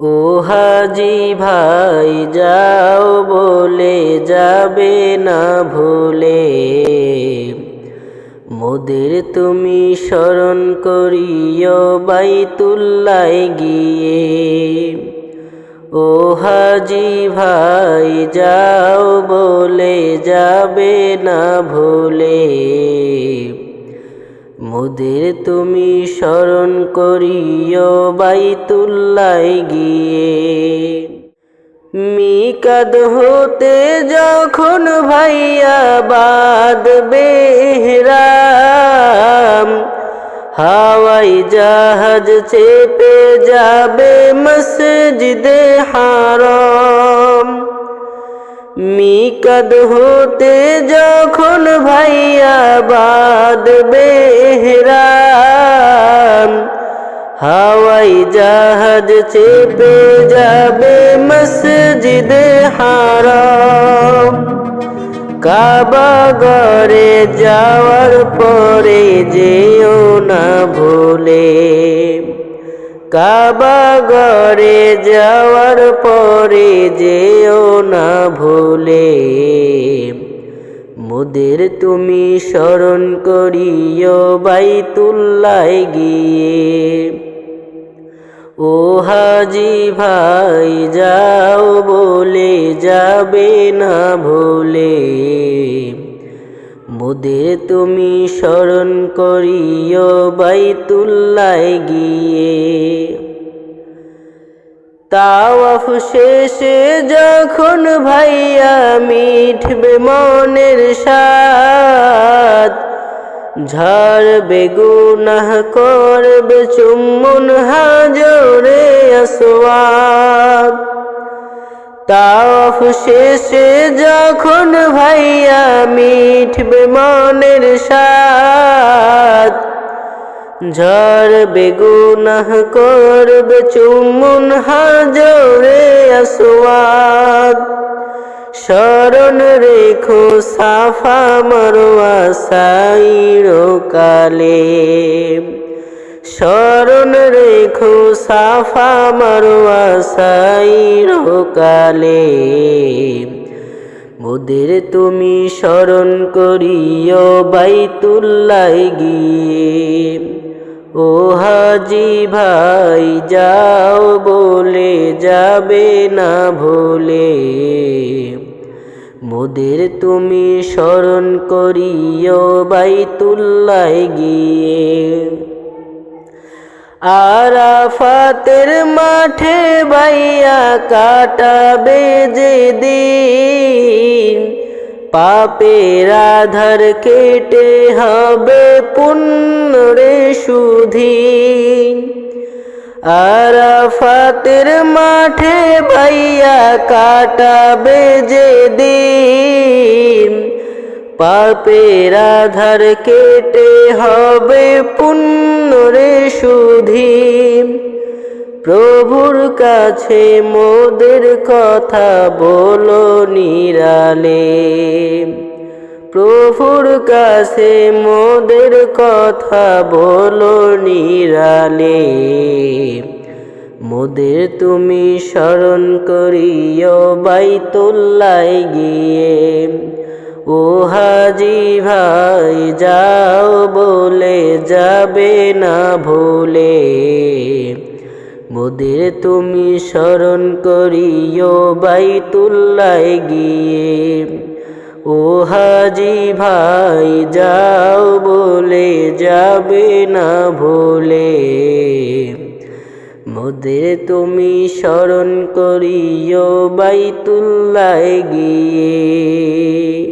ও হাজি ভাই, যাও বলে যাবে না ভুলে। মোদের তুমি স্মরণ করিও বাইতুল্লায় গিয়ে। ও হাজি ভাই, যাও বলে যাবে না ভুলে। মোদের তুমি স্মরণ করিও বাইতুল্লায় গিয়ে। মিকাদ হতে যখন ভাইয়া বাদ বেহরাম, হাওয়াই জাহাজ চেপে যাবে মসজিদে হারাম। মিকাদ হতে যখন ভাইয়া বাদ বেহরাম, হাওয়াই জাহাজ চেপে যাবে মসজিদে হারাম। কাবা গড়ে যাওয়ার পরে যেও না ভুলে। কাবা গড়ে যাওয়ার পরে যেও না ভুলে। মোদের তুমি স্মরণ করিও বাইতুল্লায় গিয়ে। ও হাজি ভাই, যাও বলে যাবে না ভুলে। মোদের তুমি স্মরণ করিও বাইতুল্লায় গিয়ে। তাওয়াফ শেষে যখন ভাইয়া মিঠবে মনের সাথ ঝাড়বে গুনাহ করবে চুম্বন হাজরে আসওয়াদ। তাওয়াফ শেষে যখন ভাইয়া মিঠবে মনের সাথ ঝড় বেগুনাহ করবে চুমুন হাজরে আসওয়াদ। শরণ রেখো সাফা মরোয়া সাইরো কালে শরণ রেখো সাফা মরোয়া সাইরো কালে মোদের তুমি স্মরণ করিও বাইতুল্লায় গিয়ে। ও হাজি ভাই, যাও বলে যাবে না ভুলে। মোদের তুমি স্মরণ করিও বাইতুল্লায় গিয়ে। আরাফাতের মাঠে বাইয়া কাটাবে যে দিন। পাপের আধার কেটে হবে পুণ্যরে সুধীন। আরাফাতের মাঠে বাইয়া কাটাবে যে দিন। পাপের আধার কেটে হবে পুণ্যরে সুধীন প্রভুর কাছে মোদের কথা বলো নিরালে। প্রভুর কাছে মোদের কথা বলো নিরালে। মোদের তুমি স্মরণ করিও বাইতুল্লায় গিয়ে। ও হাজি ভাই, যাও বলে যাবে না ভুলে। মোদের তুমি স্মরণ করিও বাইতুল্লায় গিয়ে। ও হাজি ভাই, যাও বলে যাবে না ভুলে। মোদের তুমি স্মরণ করিও বাইতুল্লায় গিয়ে।